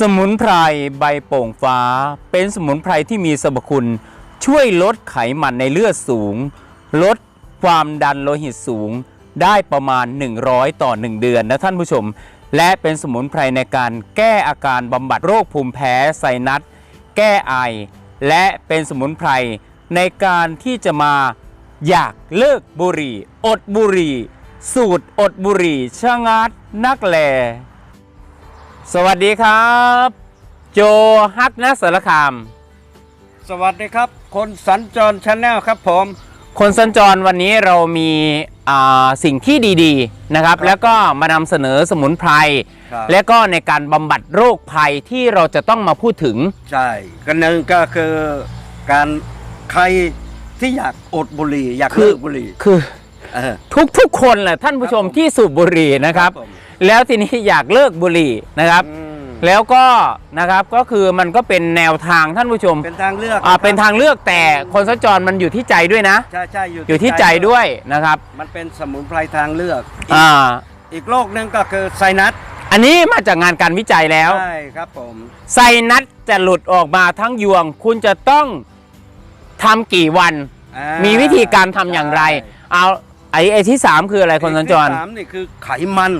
สมุนไพรใบโป่งฟ้า เป็นสมุนไพรที่มีสรรพคุณ ช่วยลดไขมันในเลือดสูง ลดความดันโลหิตสูง ได้ประมาณ 100 ต่อ 1 เดือนนะท่านผู้ชม และเป็นสมุนไพรในการแก้อาการบำบัดโรคภูมิแพ้ไซนัสแก้ไอ และเป็นสมุนไพรในการที่จะมาอยากเลิกบุหรี่ อดบุหรี่ สูตรอดบุหรี่ชะงัดนักแล สวัสดีครับ โจฮักนะสารคาม สวัสดีครับ คนสัญจรชาแนลครับผม คนสัญจรวันนี้เรามีอ่าสิ่งที่ดีๆนะครับครับ แล้วก็มานำเสนอสมุนไพรครับ และก็ในการบำบัดโรคภัยที่เราจะต้องมาพูดถึง ใช่กันหนึ่งก็คือการใครที่อยากอดบุหรี่อยากคือ เลิกบุหรี่คือ เออ ทุกๆคนแหละท่านผู้ชมครับผมที่สูบบุหรี่นะครับผม แล้วทีนี้อยากเลิกบุหรี่นะครับอืมแล้วก็นะครับก็คือมันก็เป็นแนวทางท่านผู้ชมเป็นทางเลือกอ่าเป็นทางเลือกแต่คนสัญจรมันอยู่ที่ใจด้วยนะใช่ใช่อยู่ที่ใจด้วยนะครับ มันเป็นสมุนไพรทางเลือกอีกอ่าอีกโรคหนึ่งก็คือไซนัสอันนี้มาจากงานการวิจัยแล้วใช่ครับผมไซนัสจะหลุดออกมาทั้งยวง คุณจะต้องทำกี่วันอ่ามีวิธีการทำอย่างไรใช่เอาไอ้ไอ้ที่สามคืออะไรคนสัญจรอีกที่สามนี่คือไขมัน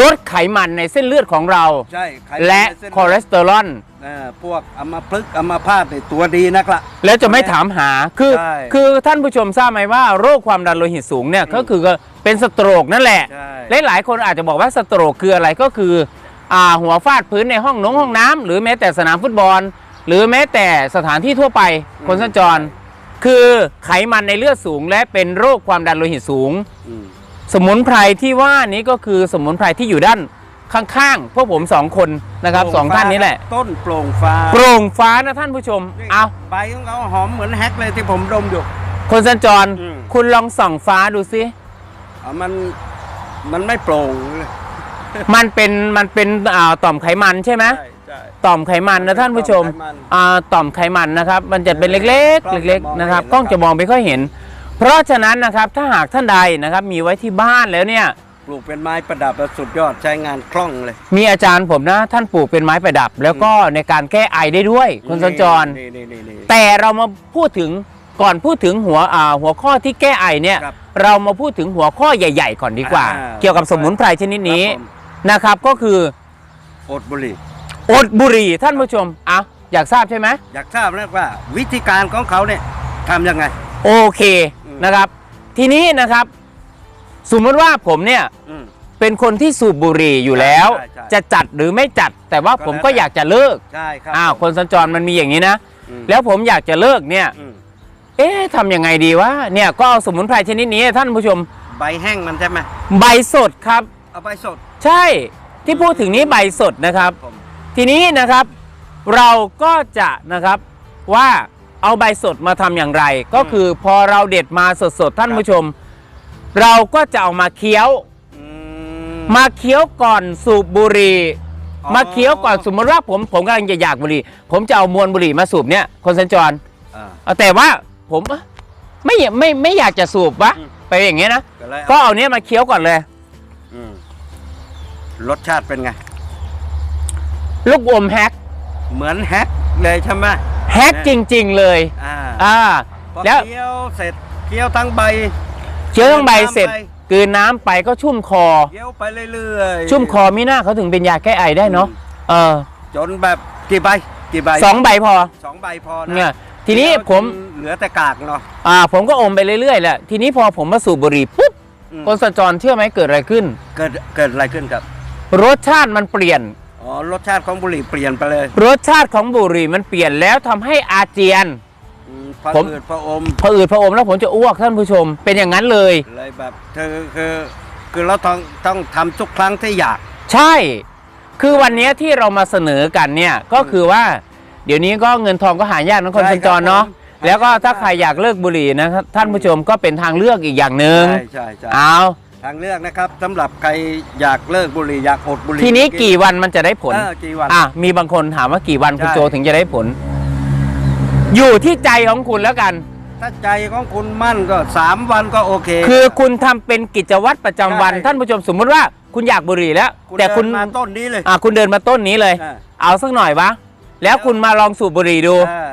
ลดไขมันในเส้นเลือดของเรา ใช่ไขมันและในเส้นคอเลสเตอรอล เอ่อพวกอัมพฤกษ์อัมพาตในตัวดีนักละ แล้วจะไม่ถามหา คือ ใช่คือท่านผู้ชมทราบไหมว่าโรคความดันโลหิตสูงเนี่ยอืมก็คือเป็นสโตรกนั่นแหละ ใช่ และหลายคนอาจจะบอกว่าสโตรกคืออะไรก็คืออ่าหัวฟาดพื้นในห้องน้องห้องน้ำหรือแม้แต่สนามฟุตบอล หรือแม้แต่สถานที่ทั่วไปคนสัญจร คือไขมันในเลือดสูงและเป็นโรคความดันโลหิตสูง อืม สมุนไพรที่ว่านี้ก็คือสมุนไพรที่อยู่ด้านข้างๆพวกผมสองคนนะครับสองท่านนี้แหละ ต้นโปร่งฟ้า โปร่งฟ้านะท่านผู้ชมนี่เอาใบของเขาหอมเหมือนแฮกเลยที่ผมดมอยู่ คนสัญจรอืมคุณลองส่องฟ้าดูสิอะมันมันไม่โปร่งเลยมันเป็นมันเป็นอ่าต่อมไขมันใช่ไหมใช่ใช่ต่อมไขมันนะท่านผู้ชมต่อมไขมันอ่าต่อมไขมันนะครับ มันจะเป็นเล็กกล้องๆเล็กจะมองๆนะครับไม่เห็นกล้องจะมองไม่ค่อยเห็น เพราะฉะนั้นนะครับถ้าหากท่านใดนะครับมีไว้ที่บ้านแล้วเนี่ยปลูกเป็นไม้ประดับแล้วสุดยอดใช้งานคล่องเลย มีอาจารย์ผมนะท่านปลูกเป็นไม้ประดับ แล้วก็ในการแก้ไอได้ด้วยคุณสัญจร นี่นี่นี่นี่ แต่เรามาพูดถึงก่อนพูดถึงหัวอ่าหัวข้อที่แก้ไอเนี่ยครับเรามาพูดถึงหัวข้อใหญ่ ๆ ก่อนดีกว่า อ่าเกี่ยวกับสมุนไพรชนิดนี้ครับผม นะครับก็คืออดบุหรี่อดบุหรี่ท่านผู้ชมอะอยากทราบใช่ไหมอยากทราบนะว่าวิธีการของเขาเนี่ยทำยังไง โอเคอืม นะครับ ทีนี้นะครับสมมติว่าผมเนี่ย อืม เป็นคนที่สูบบุหรี่อยู่แล้ว ใช่ใช่จะจัดหรือไม่จัด แต่ว่าก็ผมแล้วก็แต่ อยากจะเลิกใช่ครับอ้าวคนสัญจรมันมีอย่างนี้นะ อืมแล้วผมอยากจะเลิกเนี่ย อืมเอ๊ะทำยังไงดีวะเนี่ยก็เอาสมุนไพรชนิดนี้ท่านผู้ชมใบแห้งมันใช่ไหมใบสดครับ เอาใบสดใช่ที่พูดถึงนี้ใบสดนะครับ ผมทีนี้นะครับ เราก็จะนะครับว่า เอาใบสดมาทำอย่างไร ก็คือพอเราเด็ดมาสดๆท่านผู้ชม เราก็จะเอามาเคี้ยวอืมมาเคี้ยวก่อนสูบบุหรี่อ๋อมาเคี้ยวก่อนสมมติว่าผมผมกำลังจะอยากบุหรี่ ผมจะเอามวลบุหรี่มาสูบเนี่ยคนสัญจรอ่าเอาแต่ว่าผมไม่ไม่ไม่อยากจะสูบวะอืมไปอย่างเงี้ยนะก็เลยก็เอาเนี้ยมาเคี้ยวก่อนเลยอืมรสชาติเป็นไง ลูกอมแฮก เหมือนแฮกเลยใช่ไหม แฮกจริง ๆ เลย อ่าอ่าพอแล้วเคี้ยวเสร็จเคี้ยวทั้งใบเคี้ยวทั้งใบกลืนน้ำเสร็จไปกลืนน้ำไปก็ชุ่มคอ เคี้ยวไปเรื่อยๆชุ่มคอมิน่าเขาถึงเป็นยาแก้ไอได้เนาะเออจนแบบกี่ใบกี่ใบสองใบพอสองใบพอนะเนี่ยทีนี้เคี้ยวผมจนเหลือแต่กากเนาะอ่าผมก็อมไปเรื่อยๆแหละทีนี้พอผมมาสูบบุหรี่ปุ๊บอืมคนสัญจรเชื่อไหมเกิดอะไรขึ้น เกิดเกิดอะไรขึ้นครับ รสชาติมันเปลี่ยน อ๋อรสชาติของบุหรี่เปลี่ยนไปเลยรสชาติของบุหรี่มันเปลี่ยนแล้วทำให้อาเจียน อืมพอผม อืดพออมพออืดพออมแล้วผมจะอ้วกท่านผู้ชม เป็นอย่างนั้นเลย เลยแบบคือคือคือเราต้องต้องทำทุกครั้งที่อยาก ใช่ คือวันนี้ที่เรามาเสนอกันเนี่ยก็คือว่า เดี๋ยวนี้ก็เงินทองก็หายากนะคนใช่สัญจรเนาะครับผม แล้วก็ถ้าใครอยากเลิกบุหรี่นะครับท่านผู้ชมก็เป็นทางเลือกอีกอย่างหนึ่งใช่ใช่ใช่เอา ทางเลือกนะครับสำหรับใครอยากเลิกบุหรี่อยากอดบุหรี่ทีนี้กี่วันมันจะได้ผล เออกี่วัน อะมีบางคนถามว่ากี่วันคุณใช่ โจถึงจะได้ผล อยู่ที่ใจของคุณแล้วกัน ถ้าใจของคุณมั่นก็ 3 วันก็โอเค คือคุณทำเป็นกิจวัตรประจำวัน ใช่ ท่านผู้ชมสมมุติว่าคุณอยากบุหรี่แล้วคุณแต่คุณเดินมาต้นนี้เลย อะคุณเดินมาต้นนี้เลย อ่า เอาสักหน่อยวะแล้วคุณมาลองสูบบุหรี่ดูอ่า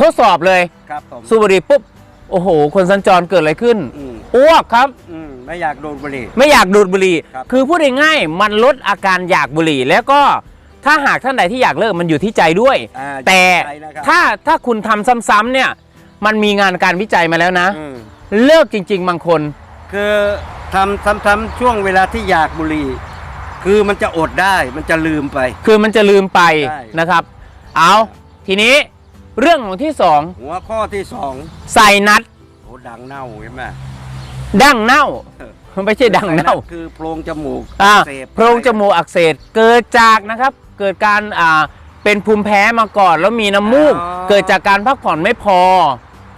ทดสอบเลย ครับผม สูบบุหรี่ปุ๊บ โอ้โห คนสัญจรเกิดอะไรขึ้น อืม อ้วกครับ อืม ไม่อยากโดนบุหรี่ ไม่อยากดูดบุหรี่ ครับ คือพูดง่ายๆมันลดอาการอยากบุหรี่ แล้วก็ถ้าหากท่านใดที่อยากเลิกมันอยู่ที่ใจด้วย อ่าแต่ใจนะครับถ้าถ้าคุณทำซ้ำๆเนี่ย มันมีงานการวิจัยมาแล้วนะ อืมเลิกจริง ๆ บางคน คือทำทำทำช่วงเวลาที่อยากบุหรี่ คือมันจะอดได้มันจะลืมไป คือมันจะลืมไปใช่ นะครับ เอาทีนี้เรื่องของที่สองหัวข้อที่สองใส่นัดโอ้ดังเน่าเห็นไหม ดั้งเน่าเออไม่ใช่ดั้งเน่า คือโพรงจมูกอ่าอักเสบโพรงจมูกอักเสบเกิดจากนะครับ เกิดการอ่าเป็นภูมิแพ้มาก่อนแล้วมีน้ำมูก เกิดจากการพักผ่อนไม่พอ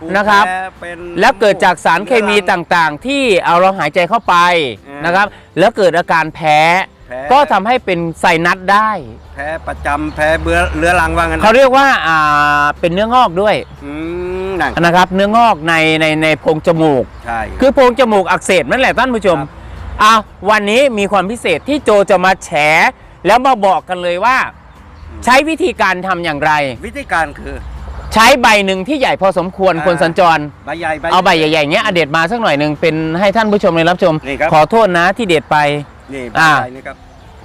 ภูมินะครับ แพ้เป็นแล้วเกิดจากสารเคมีต่างๆ ที่เอาเราหายใจเข้าไปอ่านนะครับ แล้วเกิดอาการแพ้ แพ้ ก็ทำให้เป็นไซนัสได้ แพ้ประจำแพ้เบื่อเรื้อรังว่างั้นเขาเรียกว่าอ่าเป็นเนื้องอกด้วย อืม หนังนะครับ เนื้องอกในในในโพรงจมูก ใช่ คือโพรงจมูกอักเสบนั่นแหละท่านผู้ชมครับอะวันนี้มีความพิเศษที่โจจะมาแฉ แล้วมาบอกกันเลยว่า ใช้วิธีการทำอย่างไร วิธีการคือ ใช้ใบหนึ่งที่ใหญ่พอสมควรอ่า คนสัญจร ใบใหญ่ใบ เอาใบใหญ่ๆเงี้ยอะเด็ดมาสักหน่อยหนึ่งเป็นให้ท่านผู้ชมเลยรับชม นี่ครับ ขอโทษนะที่เด็ดไป นี่ใบอ่า ใหญ่นี่ครับ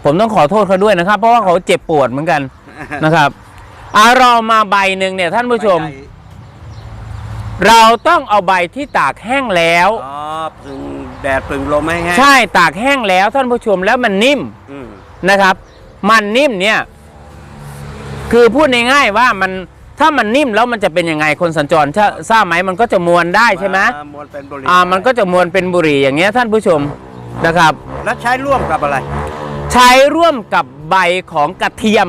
ผมต้องขอโทษเขาด้วยนะครับ เพราะว่าเขาเจ็บปวดเหมือนกัน นะครับเอาเรามาใบหนึ่งเนี่ยท่านผู้ชม ใบใหญ่ เราต้องเอาใบที่ตากแห้งแล้ว อ๋อพึ่งแดดพึ่งลมให้แห้งใช่ตากแห้งแล้วท่านผู้ชมแล้วมันนิ่มอืมนะครับ มันนิ่มเนี่ย คือพูดง่ายๆว่ามันถ้ามันนิ่มแล้วมันจะเป็นยังไงคนสัญจรถ้าทราบไหมมันก็จะมวนได้ใช่ไหมอ่ามวลเป็นบุหรี่อ่า มันก็จะมวนเป็นบุหรี่อย่างเงี้ยท่านผู้ชมนะครับ แล้วใช้ร่วมกับอะไร ใช้ร่วมกับใบของกระเทียม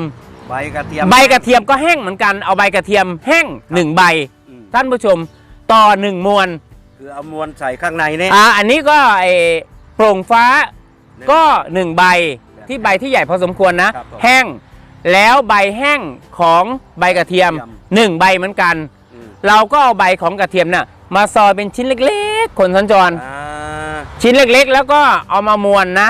ใบกระเทียม ใบกระเทียมก็แห้งเหมือนกันเอาใบกระเทียมแห้งหนึ่งใบ อืม ท่านผู้ชม ต่อหนึ่งมวนคือเอามวลใส่ข้างในนี่ อ่าอันนี้ก็ไอโปร่งฟ้าก็หนึ่งใบที่ใบที่ใหญ่พอสมควรนะ ครับผมแห้งแล้วใบแห้งของใบกระเทียมกระเทียม หนึ่งใบเหมือนกัน อืมเราก็เอาใบของกระเทียมน่ะมาซอยเป็นชิ้นเล็กๆ คนสัญจร อ่า ชิ้นเล็กๆ แล้วก็เอามามวนนะ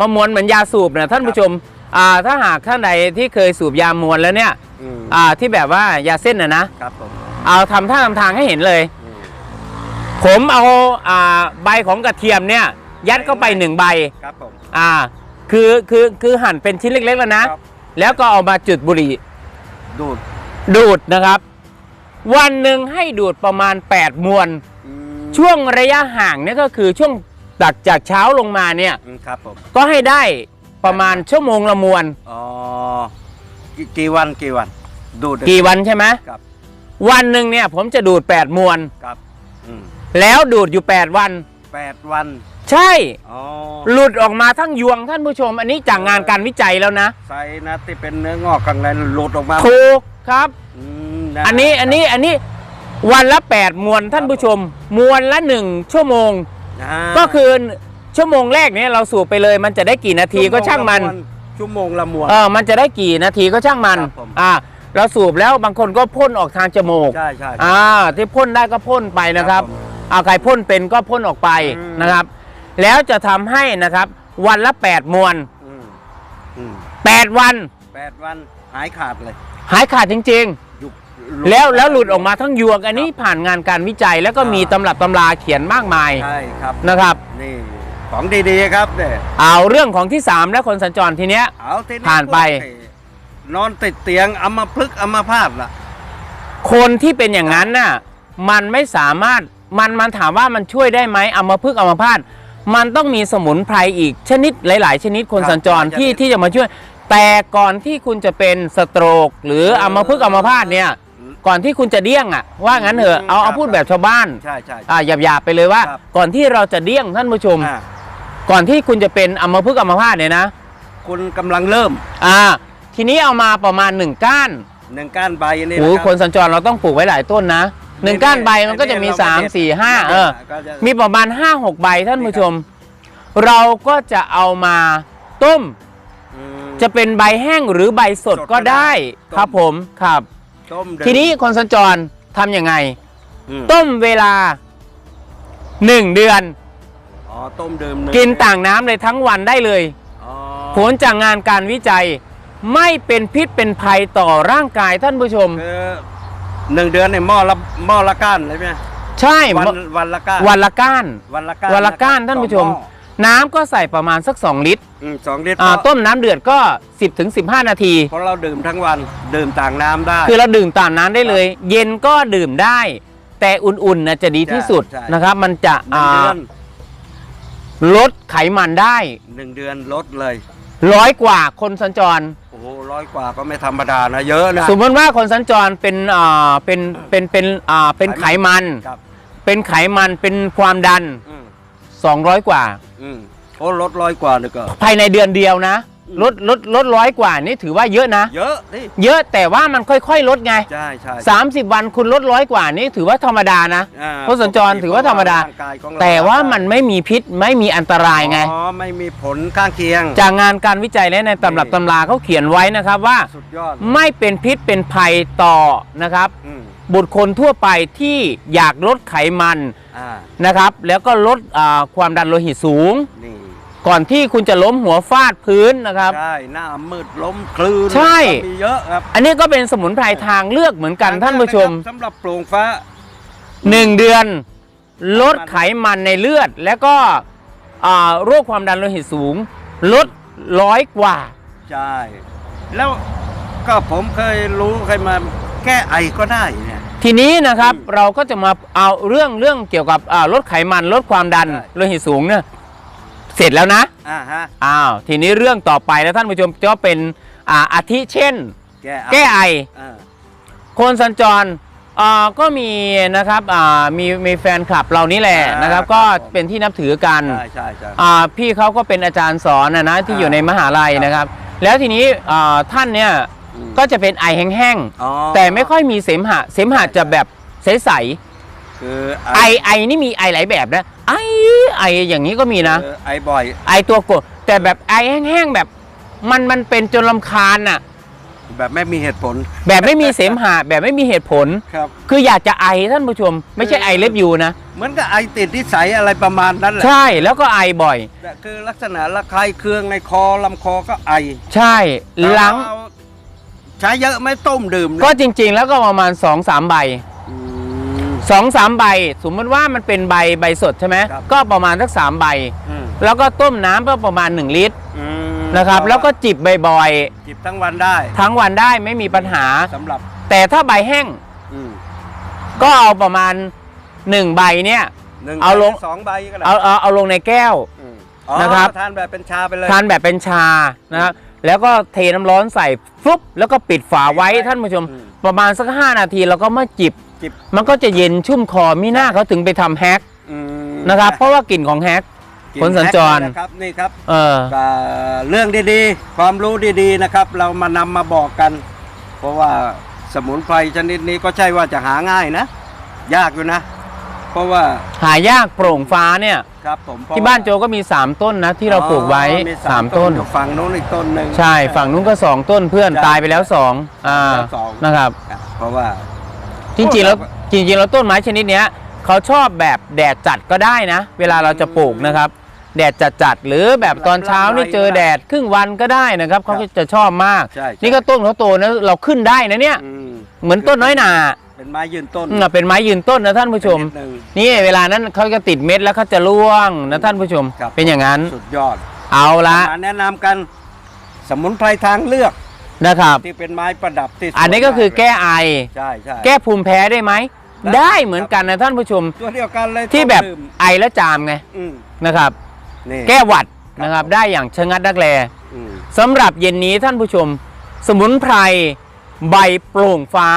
มามวนเหมือนยาสูบนะท่านผู้ชมอ่าถ้าหากท่านใดที่เคยสูบยามวนแล้วเนี่ยอืมอ่าที่แบบว่ายาเส้นนะนะครับผม เอาทำท่าทำทางให้เห็นเลยอืม ผมเอาอ่าใบของกระเทียมเนี่ย ยัดเข้าไปหนึ่งใบครับผม อ่า คือคือคือหั่นเป็นชิ้นเล็กๆแล้วนะ ครับ แล้วก็เอามาจุดบุหรี่ดูดดูดนะครับ วันหนึ่งให้ดูดประมาณ 8 มวน อืมช่วงระยะห่างเนี่ยก็คือช่วงตักจากเช้าลงมาเนี่ย อืมครับผมก็ให้ได้ประมาณชั่วโมงละมวน อ๋อกี่กี่วันกี่วัน ดูดกี่วันใช่ไหมครับวันหนึ่งเนี่ยผมจะดูด 8 มวน ครับอืม แล้วดูดอยู่ 8 วันแปดวันใช่ อ๋อหลุดออกมาทั้งยวงท่านผู้ชม อันนี้จากงานการวิจัยแล้วนะใส่นะที่เป็นเนื้องอกข้างในหลุดออกมาถูกครับ อืมะอันนี้อันนี้อันนี้วันละ 8 มวนท่านผู้ชม มวนละ 1 ชั่วโมงอ่าก็คือชั่วโมงแรกเนี่ยเราสูบไปเลยมันจะได้กี่นาทีก็ช่างมัน ชั่วโมงละมวนเออ มันจะได้กี่นาทีก็ช่างมัน ครับผม อ่า เราสูบแล้วบางคนก็พ่นออกทางจมูก ใช่ใช่ อ่า ที่พ่นได้ก็พ่นไปนะครับ ครับผม เอาใครพ่นเป็นก็พ่นออกไปอืม นะครับ แล้วจะทำให้นะครับ วันละ 8 มวน อืมอืม8 วัน แปดวันหายขาดเลยหายขาดจริง หยุดๆ แล้วแล้วหลุดออกมาทั้งยวงอันนี้ผ่านงานการวิจัย แล้วก็อ่ามี มีตำรับตำราเขียนมากมายใช่ครับ นะครับ นี่ของดีๆครับเนี่ยเอาเรื่องของที่ 3 และคนสัญจรทีเนี้ย เอาทีผ่านไป พวกที่นอนติดเตียงอัมพฤกษ์อัมพาตล่ะ คนที่เป็นอย่างนั้นน่ะมันไม่สามารถ มันมันถามว่ามันช่วยได้ไหมอัมพฤกษ์อัมพาตมันต้องมีสมุนไพรอีกชนิดหลาย ๆ ชนิดคนครับสัญจรหลายชนิดที่ที่จะมาช่วย แต่ก่อนที่คุณจะเป็นสโตรก หรืออัมพฤกษ์อัมพาตเนี่ย ก่อนที่คุณจะเดี้ยงอะว่างั้นเถอะเอาเอาพูดแบบชาวบ้านใช่ใช่ อ่าหยาบๆไปเลยว่า ครับ ก่อนที่เราจะเดี้ยงท่านผู้ชม อ่าก่อนที่คุณจะเป็นอัมพฤกษ์อัมพาตเนี่ยนะคุณกำลังเริ่มอ่าทีนี้เอามาประมาณหนึ่งก้านหนึ่งก้านใบนี่โอ้นะยรับคนสัญจรเราต้องปลูกไว้หลายต้นนะ หนึ่งก้านใบมันก็จะมีอัสามเรไสี่ห้าด็ดเออก็จะมีประมาณ5 6ใบท่านผู้ชม เราก็จะเอามาต้มอืมจะเป็นใบแห้งหรือใบสดสดก็ก็ได้ ได้ครับผมครับ ต้มเดิมทีนี้คนสัญจรทำยังไง อืมต้มเวลา1เดือน อ๋อต้มเดิมหงกินต่างน้ำเลยทั้งวันได้เลย อ๋อผลจากงานการวิจัย ไม่เป็นพิษเป็นภัยต่อร่างกายท่านผู้ชม คือ หนึ่งเดือนเนี่ยหม้อละหม้อละก้านเลยไหมใช่วันวันละก้านวันละก้านวันละก้านวันละก้านครับท่านผู้ชมต่อหอน้ำก็ใส่ประมาณสัก 2 ลิตรอืมสองลิตรอ่าเพราะต้มน้ำเดือดก็ 10ถึง15 นาที เพราะเราดื่มทั้งวันดื่มต่างน้ำได้ คือเราดื่มตามน้ำได้เลย เย็นก็ดื่มได้ แต่อุ่นๆนะจะดีที่สุดใช่นะครับ มันจะหนึ่งอ่าเดือนลดไขมันได้หนึ่งเดือนลดเลยร้อยกว่าคนสัญจรโอ้โหร้อยกว่าก็ไม่ธรรมดานะเยอะนะ สมมติว่าคนสัญจรเป็นอ่าเป็นเป็นเป็นอ่าเป็นไขมัน ครับ เป็นไขมันเป็นความดัน อืม200 กว่า อืมโอ้ลดร้อยกว่าเนี่ยก็ภายในเดือนเดียวนะอืม ลดลดลดร้อยกว่านี่ถือว่าเยอะนะ เยอะนี่เยอะแต่ว่ามันค่อยๆ ลดไง ใช่ใช่30วันคุณลดร้อยกว่านี่ถือว่าธรรมดานะอ่าคนสัญจรถือว่าธรรมดาร่งกยของเรแต่ว่ามันไม่มีพิษไม่มีอันตรายไง อ๋อไม่มีผลข้างเคียง จากงานการวิจัยและในตำรับนี่ ตำราเขาเขียนไว้นะครับว่า สุดยอดไม่เป็นพิษเป็นภัยต่อนะครับ อืมบุตรคนทั่วไปที่อยากลดไขมันอ่านะครับ แล้วก็ลดอ่าความดันโลหิตสูงนี่ ก่อนที่คุณจะล้มหัวฟาดพื้นนะครับ ใช่ หน้ามืดล้มคลื่นใช่มีเยอะครับอันนี้ก็เป็นสมุนไพรทางเลือกเหมือนกันท่านผู้ชม สำหรับโปร่งฟ้า1เดือนลดไขมันในเลือด แล้วก็อ่าโรคความดันโลหิตสูง ลดร้อยกว่า ใช่ แล้วก็ผมเคยรู้เคยมาแก้ไอก็ได้เนี่ย ทีนี้นะครับอืมเราก็จะมาเอาเรื่องเรื่องเกี่ยวกับอ่าลดไขมันลดความดันใช่ โลหิตสูงเนี่ย เสร็จแล้วนะอ่าฮะอ้าวทีนี้เรื่องต่อไปแล้วท่านผู้ชมก็เป็นอ่าอาทิเช่น แก้ไอแก้ไอ อ่าคนสัญจรอ่าก็มีนะครับอ่ามีมีแฟนคลับเรานี่แหละนะครับ ก็เป็นที่นับถือกัน ใช่ใช่ใช่ อ่าพี่เขาก็เป็นอาจารย์สอนนะนะที่อยู่ในมหาลัยนะครับ แล้วทีนี้อ่าท่านเนี่ยอืม ก็จะเป็นไอแห้งอ๋อๆแต่ไม่ค่อยมีเสมหะ เสมหะจะแบบใสคือๆไอไอนี่มีไอหลายแบบนะ ไอไออย่างนี้ก็มีนะคือไอบ่อย ไอตัวกดแต่แบบไอแห้งๆแบบ มันมันเป็นจนลำคาญอะ แบบไม่มีเหตุผลแบบไม่มีเสมหะแบบไม่มีเหตุผล ครับ คืออยากจะไอท่านผู้ชม ไม่ใช่ไอเล็บยูนะเหมือนกับไอติดนิสัยอะไรประมาณนั้นแหละใช่แล้วก็ไอบ่อย แต่คือลักษณะระคายเคืองในคอลำคอก็ไอใช่หลัง เอาใช้เยอะไหม่ต้มดื่มนะก็จริงๆ แล้วก็ประมาณ2อสามใบอืม สองสามใบ สมมติว่ามันเป็นใบใบสดใช่ไหมครับ ก็ประมาณสักสามใบ อืมแล้วก็ต้มน้ำก็ประมาณ 1 ลิตรอืมนะครับ แล้วก็จิบบ่อยจิบทั้งวันได้ๆทั้งวันได้ไม่มีปัญหา สำหรับแต่ถ้าใบแห้งอืมก็เอาประมาณ 1 ใบเนี่ย หนึ่งเอาลง ใบสองใบก็ได้เอาเอาเอาลงในแก้วมอ๋อนะครับ ทานแบบเป็นชาไปเลย ทานแบบเป็นชานะครับแล้วก็เทน้ำร้อนใส่ฟลุ๊บแล้วก็ปิดฝาไว้ปิดไว้ท่านผู้ชม อืม ประมาณสัก 5 นาที แล้วก็มาจิบ จิบมันก็จะเย็นชุ่มคอมิน่าเขาถึงไปทำแฮกอืมนะครับ เพราะว่ากลิ่นของแฮก กิคนสัญจร แพ็คเลยนะครับนี่ครับเออก็เรื่องดีๆ ความรู้ดีๆนะครับ เรามานำมาบอกกัน เพราะว่าสมุนไพรชนิดนี้ก็ใช่ว่าจะหาง่ายนะ ยากอยู่นะ เพราะว่าหายากโปร่งฟ้าเนี่ย ครับผมเพระที่บ้านโจก็มี 3 ต้นนะที่เราปลูกไว้ อ๋อมี3ต้น อยู่ฝั่งนู้นอีกต้นหนึ่ง ใช่ฝั่งนู้นก็ 2 ต้นเพื่อนใช่ตายไปแล้ว2อ่าสอง นะครับอะเพราะว่า จริงๆแล้วโอ้จริงๆแล้วต้นไม้ชนิดเนี้ยเขาชอบแบบแดดจัดก็ได้นะ เวลาเราจะปลูกนะครับ แดดจัดจัดๆหรือแบบตอนเช้านี่เจอแดดครึ่งวันก็ได้นะครับเขาก็จะชอบมาก ใช่ใช่ นี่ก็ต้นเขาโตนะเราขึ้นได้นะเนี่ย อืมเหมือนต้นน้อยหนาเป็นไม้ยืนต้นอืมเป็นไม้ยืนต้นนะท่านผู้ชม นิดหนึ่งนี่เวลานั้นเขาจะติดเม็ดแล้วเขาจะร่วงนะท่านผู้ชม ครับ เป็นอย่างนั้น สุดยอดเอาละมาแนะนำกัน สมุนไพรทางเลือก นะครับ ที่เป็นไม้ประดับที่สวยอันนี้ก็คือแก้ไอ ใช่ใช่ แก้ภูมิแพ้ได้ไหม ได้ ได้เหมือนกันนะท่านผู้ชม ตัวเดียวกันเลยที่แบบต้องดื่มไอแล้วจามไงอืมนะครับ นี่ แก้หวัดนะครับ ได้อย่างชะงัดดักแลอืมสำหรับเย็นนี้ท่านผู้ชม สมุนไพรใบโปร่งฟ้า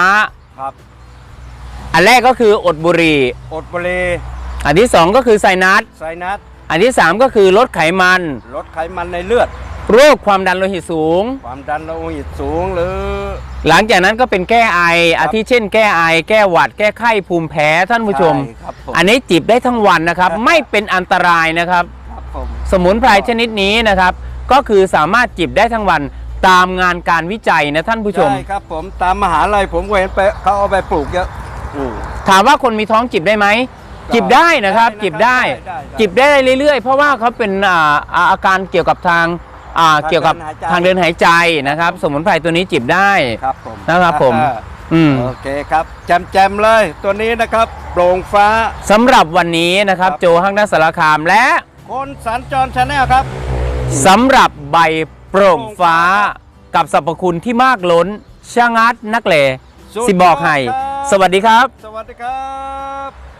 ครับอันแรกก็คืออดบุหรี่อดบรีอันที่สองก็คือไซนัสไซนัสอันที่สามก็คือลดไขมัน ลดไขมันในเลือด โรคความดันโลหิตสูง ความดันโลหิตสูงหรือ หลังจากนั้นก็เป็นแก้ไออาทิเช่น แก้ไอ แก้หวัด แก้ไข้ภูมิแพ้ท่านผู้ชมใครับผม อันนี้จิบได้ทั้งวันนะครับ ไม่เป็นอันตรายนะครับ ครับผมสมุนไพรชนิดนี้นะครับ ก็คือสามารถจิบได้ทั้งวันตามงานการวิจัยนะท่านผู้ชม ใช่ครับผมตามมหาลัยผมก็เห็นไปเขาเอาไปปลูกเยอะอืม ถามว่าคนมีท้องจิบได้ไหมก็จิบได้นะครับ ได้นะครับจิบได้ ได้ได้ได้ จิบได้เรื่อยๆ เพราะว่าเขาเป็นอ่าอ่าอาการเกี่ยวกับทาง อ่าเกี่ยวกับทาทางงเดิเดินนหาหายยใจใจนะครับ สมุนไพรตัวนี้จิบได้ครับผมนะครับผมอ่าอืมโอเคครับแจมแจมๆเลยตัวนี้นะครับโปร่งฟ้าสำหรับวันนี้นะครับครับโจห้างนักสารคามและคนสัญจรชาแนลครับสำหรับใบโปร่งฟ้ากับสรรพคุณที่มากล้นช่างอาร์ตนักเลสุดสิบอกให้ยอดครับสวัสดีครับ สวัสดีครับ